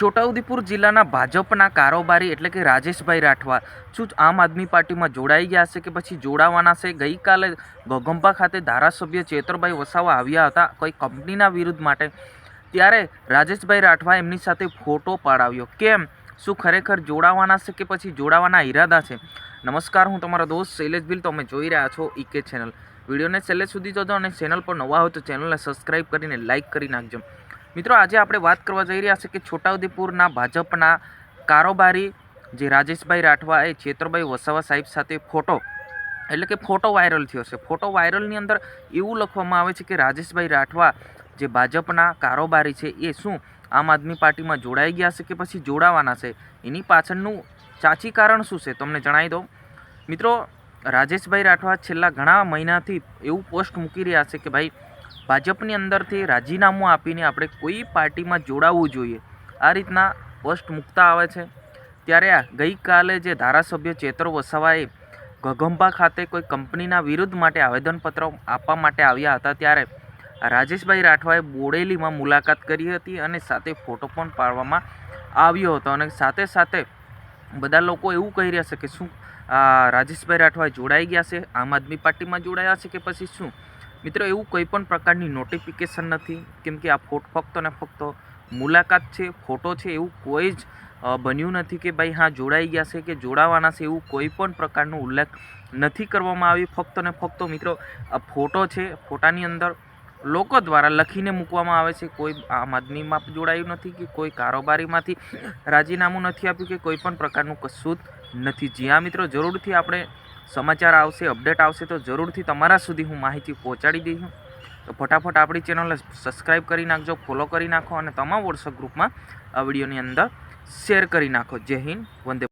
છોટાઉદેપુર જિલ્લાના ભાજપના કારોબારી એટલે કે રાજેશભાઈ રાઠવા, શું આમ આદમી પાર્ટીમાં જોડાઈ ગયા છે કે પછી જોડાવાના છે? ગઈકાલે ગોગંબા ખાતે ધારાસભ્ય ચેતરભાઈ વસાવા આવ્યા હતા કોઈ કંપનીના વિરુદ્ધ માટે. ત્યારે રાજેશભાઈ રાઠવા એમની સાથે ફોટો પાડાવ્યો. કેમ? શું ખરેખર જોડાવાના છે કે પછી જોડાવાના ઈરાદા છે? નમસ્કાર, હું તમારો દોસ્ત શૈલેષ બિલ. તમે જોઈ રહ્યા છો ઈકે ચેનલ વિડીયોને છેલ્લે સુધી જોજો અને ચેનલ પર નવા હોય તો ચેનલને સબસ્ક્રાઈબ કરીને લાઇક કરી નાખજો. મિત્રો, આજે આપણે વાત કરવા જઈ રહ્યા છે કે છોટાઉદેપુરના ભાજપના કારોબારી જે રાજેશભાઈ રાઠવા એ ચેતરભાઈ વસાવા સાહેબ સાથે ફોટો, એટલે કે ફોટો વાયરલ થયો છે. ફોટો વાયરલની અંદર એવું લખવામાં આવે છે કે રાજેશભાઈ રાઠવા જે ભાજપના કારોબારી છે એ શું આમ આદમી પાર્ટીમાં જોડાઈ ગયા છે કે પછી જોડાવાના છે? એની પાછળનું ચાચી કારણ શું છે? તમને જણાવી દઉં. મિત્રો, રાજેશભાઈ રાઠવા છેલ્લા ઘણા મહિનાથી એવું પોસ્ટ મૂકી રહ્યા છે કે ભાઈ ભાજપની અંદરથી રાજીનામું આપીને આપણે કોઈ પાર્ટીમાં જોડાવવું જોઈએ. આ રીતના પોસ્ટ મૂકતા આવે છે. ત્યારે આ ગઈકાલે જે ધારાસભ્ય ચેતર વસાવાએ ગગંભા ખાતે કોઈ કંપનીના વિરુદ્ધ માટે આવેદનપત્ર આપવા માટે આવ્યા હતા, ત્યારે રાજેશભાઈ રાઠવાએ બોડેલીમાં મુલાકાત કરી હતી અને સાથે ફોટો પણ પાડવામાં આવ્યો હતો. અને સાથે સાથે બધા લોકો એવું કહી રહ્યા છે કે શું રાજેશભાઈ રાઠવા જોડાઈ ગયા છે? આમ આદમી પાર્ટીમાં જોડાયા છે કે પછી શું? મિત્રો, એવું કોઈ પણ પ્રકારની નોટિફિકેશન નથી. કેમ કે આ ફોટ ફક્ત ને ફક્ત મુલાકાત છે, ફોટો છે, એવું કોઈ જ બન્યું નથી કે ભાઈ હા, જોડાઈ ગયા છે કે જોડાવાના છે, એવું કોઈ પણ પ્રકારનો ઉલ્લેખ નથી કરવામાં આવ્યો. ફક્ત ને ફક્ત મિત્રો આ ફોટો છે, ફોટાની અંદર લોકો દ્વારા લખીને મૂકવામાં આવે છે. કોઈ આમ આદમીમાં જોડાયું નથી કે કોઈ કારોબારીમાંથી રાજીનામું નથી આપ્યું કે કોઈ પણ પ્રકારનું કશું જ નથી. જી હા મિત્રો જરૂરથી આપણે સમાચાર આવશે, અપડેટ આવશે તો જરૂરથી તમારા સુધી હું માહિતી પહોંચાડી દઈશું તો ફટાફટ આપણી ચેનલને સબસ્ક્રાઈબ કરી નાખજો, ફોલો કરી નાખો અને તમામ વોટ્સઅપ ગ્રુપમાં આ વિડીયોની અંદર શેર કરી નાખો. જય હિન્દ, વંદે